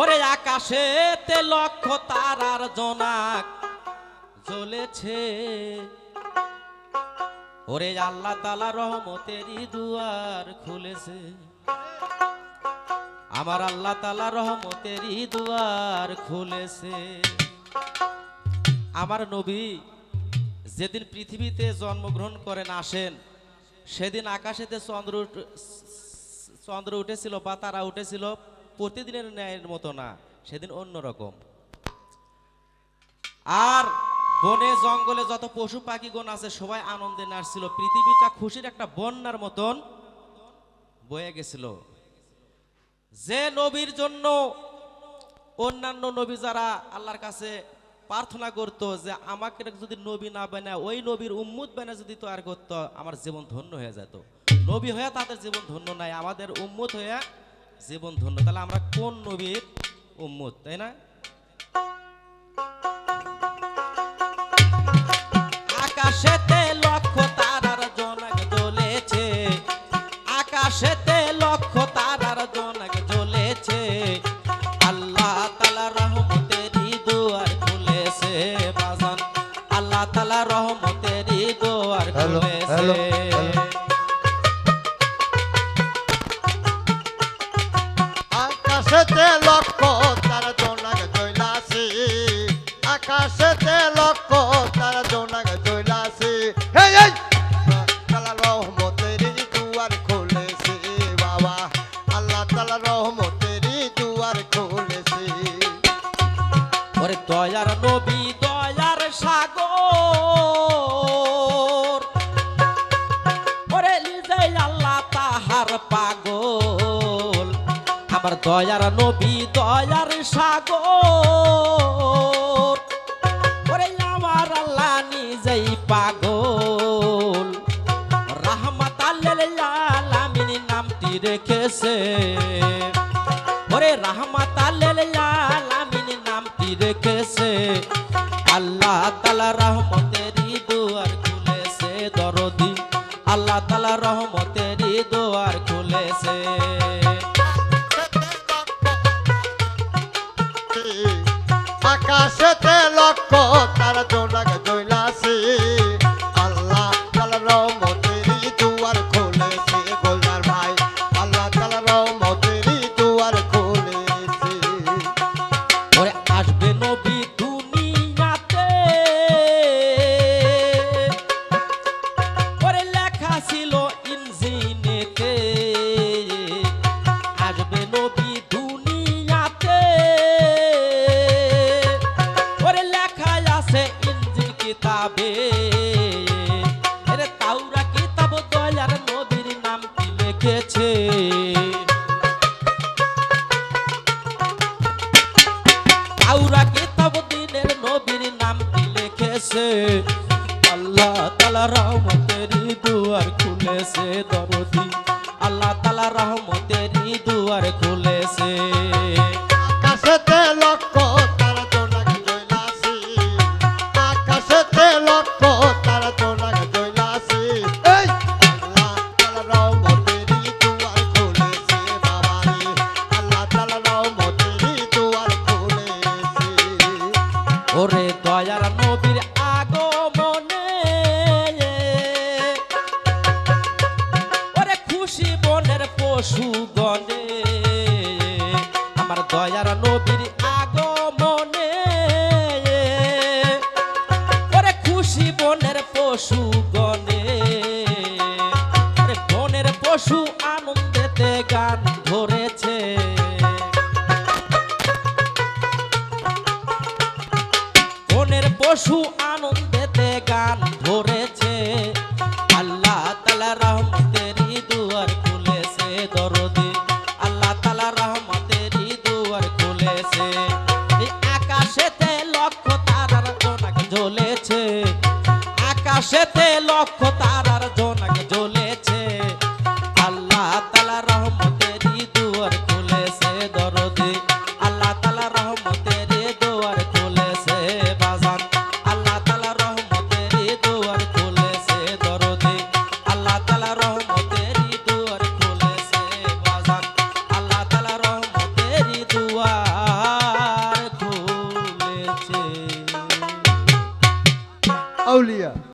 ওরে আকাশেতে লক্ষ তারার জনাক জ্বলেছে। ওরে আল্লাহ তালা রহমতেরই দুয়ার খুলেছে। আমার আল্লাহ তালা রহমতেরই দুয়ার খুলেছে। আমার নবী যেদিন পৃথিবীতে জন্মগ্রহণ করেন আসেন, সেদিন আকাশেতে চন্দ্র চন্দ্র উঠেছিল বা তারা উঠেছিল। প্রতিদিনের ন্যায়ের মতো না সেদিন অন্যরকম আর বনে জঙ্গলে যত পশু পাখিগণ আছে সবাই আনন্দে নাচছিল। পৃথিবীটা খুশির একটা বন্যার মতন বয়ে গেছিল। যে নবীর জন্য অন্যান্য নবী যারা আল্লাহর কাছে প্রার্থনা করতো যে আমাকে যদি নবী না বানায় ওই নবীর উম্মুদ বানা যদি তৈরি করতো আমার জীবন ধন্য হয়ে যেত। নবী হয়ে তাদের জীবন ধন্য নাই আমাদের উম্মুদ হয়ে জীবন ধন্য। তাহলে আমরা কোন নবীর উম্মত তাই না? আকাশেতে লক্ষ তারা জোনাক জৈলাসি হে এই তালা রহমতেরই দুয়ার খুলেছে, বাবা। আল্লাহ তালা রহমতেরই দুয়ার খুলেছে। ওরে দয়ার নবী, দয়ার সাগর। ওরে লিজে আল্লাহ তাহার পাগল। আমার দয়ার নবী, দয়ার সাগর। ওরে রাহমাত আলামিন নামটি রেখেছে? আল্লাহ তালা রহমতেরই দুয়ার খুলেছে, দরদি। আল্লাহ তালা রহমতেরই দুয়ার খুলেছে। আকাশেতে আউরা কিতাব দিনের নবীর নাম লিখেছে? আল্লাহ তালা রহমতেরই দুয়ার খুলেছে দরদি। আল্লাহ তালা রহমতেরই দুয়ার খুলেছে। আকাশেতে লক্ষ তারা জোনাক জৈলাসি আকাশেতে লক্ষ তারা জোনাক জৈলাসি এই! আল্লাহ তালা রহমতেরই পশু গনে আমার দয়ার নবীর পশু আনন্দেতে গান ধরেছে আল্লাহ তালা রহমতেরই দুয়ার খুলেছে দরদে। আল্লাহ তালা রহমতেরই দুয়ার খুলেছে। আকাশেতে লক্ষ তারার জোনাক জ্বলেছে। আকাশেতে লক্ষ